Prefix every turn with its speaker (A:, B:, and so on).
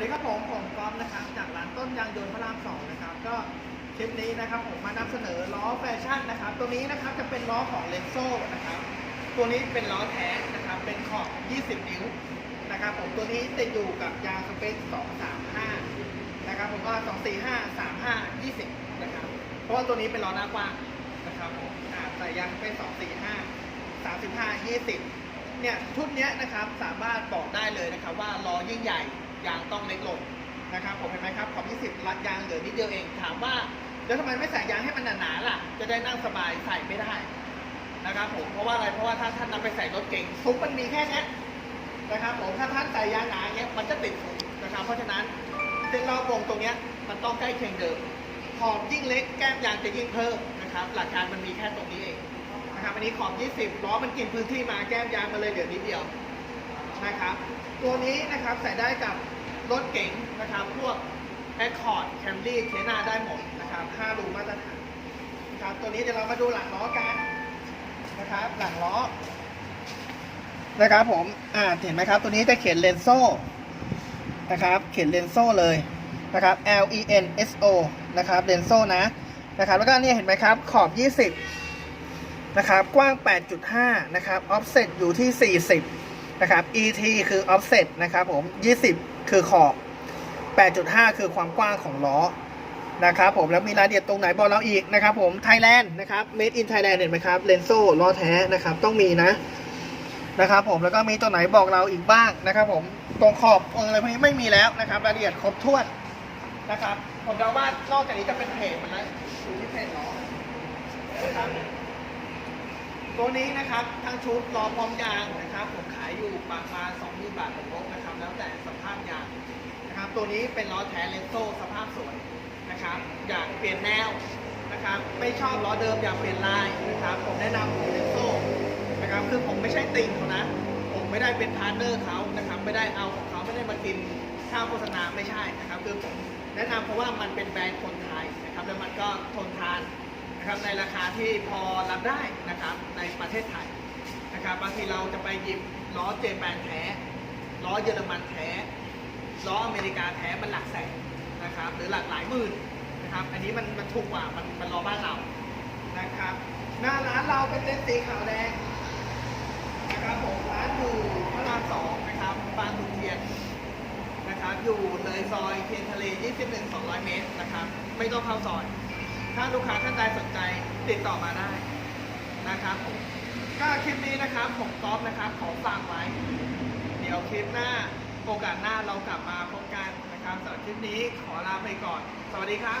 A: ดีครับผมผมก๊อฟนะครับจากร้านต้นยางยนต์พระรามสองนะครับก็คลิปนี้นะครับผมมานำเสนอล้อแฟชั่นนะครับ ตัวนี้นะครับจะเป็นล้อของเลนโซ่นะครับ ตัวนี้เป็นล้อแท้นะครับเป็นขอบ 20 นิ้วนะครับผมตัวนี้ติดอยู่กับยางสเปค235 นะครับผมก็ 245 35 20 นะครับ เพราะว่าตัวนี้เป็นล้อหน้ากว้างนะครับผมอ่าใส่ยางสเปค245 35 20 เนี่ยชุดนี้นะครับสามารถบอกได้เลยนะครับว่าล้อยิ่งใหญ่ ยางต้องเล็กลงนะครับผมเห็นไหมครับขอบ20รัดยางเหลือนิดเดียวเองถามว่าแล้วทำไมไม่ใส่ยางให้มันหนาๆล่ะ จะได้นั่งสบายใส่ไม่ได้นะครับผมเพราะว่าอะไรเพราะว่าถ้าท่านนำไปใส่รถเก๋งซุ้มมันมีแค่นี้นะครับผมถ้าท่านใส่ยางหนาเงี้ยมันจะติดซุ้มนะครับเพราะฉะนั้นเส้นรอบวงตรงเนี้ยมันต้องใกล้เคียงเดิมขอบยิ่งเล็กแก้มยางจะยิ่งเพิ่มนะครับ หลักการมันมีแค่ตรงนี้เองนะครับอันนี้ขอบ 20ล้อมันกินพื้นที่มาแก้มยางมาเลยเดี๋ยวนิดเดียว นะครับ ตัวนี้นะครับใส่ได้กับรถเก๋งนะครับ พวก Accord Camry เทนาได้หมดนะครับ5รูมาตรฐานนะครับ ตัวนี้เดี๋ยวเรามาดูหลังล้อกันนะครับ หลังล้อนะครับผม อ่า เห็นไหมครับ ตัวนี้จะเขียนเลนโซ่นะครับ เขียนเลนโซ่เลยนะครับ L E N S O นะครับเลนโซ่นะ นะครับ แล้วก็นี่เห็นไหมครับ ขอบ 20 นะครับ กว้าง 8.5 นะครับ offset อยู่ที่ 40 นะครับ et คือ offset นะครับผม 20 คือขอบ 8.5 คือความกว้างของล้อนะครับผมแล้วมีรายละเอียดตรงไหนบอกเราอีกนะครับผม Thailand นะครับ made in Thailand เห็นไหมครับเลนโซ่ล้อแท้นะครับต้องมีนะนะครับผมแล้วก็มีตัวไหนบอกเราอีกบ้างนะครับ ผมตรงขอบอะไรพวกนี้ไม่มีแล้วนะครับ รายละเอียดครบถ้วนนะครับ ผมเดาว่านอกจากนี้จะเป็นเพจมันแล้วอยู่ที่เพจล้อนะครับตัวนี้นะครับทั้งชุดล้อพร้อมยางนะครับผม นี้เป็นล้อแท้เลนโซ่สภาพสวยนะครับ อยากเปลี่ยนแนวนะครับ ไม่ชอบล้อเดิมอยากเปลี่ยนลายนะครับ ผมแนะนำของเลนโซ่นะครับคือผมไม่ใช่ติ่งเขานะ ผมไม่ได้เป็นพาร์ทเนอร์เขานะครับ ไม่ได้เอาของเขาไม่ได้มากินค่าโฆษณาไม่ใช่นะครับ คือผมแนะนำเพราะว่ามันเป็นแบรนด์คนไทยนะครับ แล้วมันก็ทนทานนะครับในราคาที่พอรับได้นะครับในประเทศไทยนะครับบางทีเราจะไปหยิบล้อเจแปนแท้ล้อเยอรมันแท้ ล้ออเมริกาแท้มันหลักแสนนะครับหรือหลักหลายหมื่นนะครับอันนี้มันมันถูกกว่ามันมันล้อบ้านเรานะครับหน้าร้านเราเป็นเต็นท์สีขาวแดงนะครับผมร้านอยู่พระรามสองนะครับบางขุนเทียนนะครับอยู่เลยซอยเทียนทะเล 21 200 เมตรนะครับไม่ต้องเข้าซอย ถ้าลูกค้าท่านใดสนใจติดต่อมาได้นะครับผมก็คลิปนี้นะครับผมก๊อฟนะครับขอฝากไว้ เดี๋ยวคลิปหน้า โอกาสหน้าเรากลับมาพบกันนะครับสำหรับคลิปนี้ขอลาไปก่อน สวัสดีครับ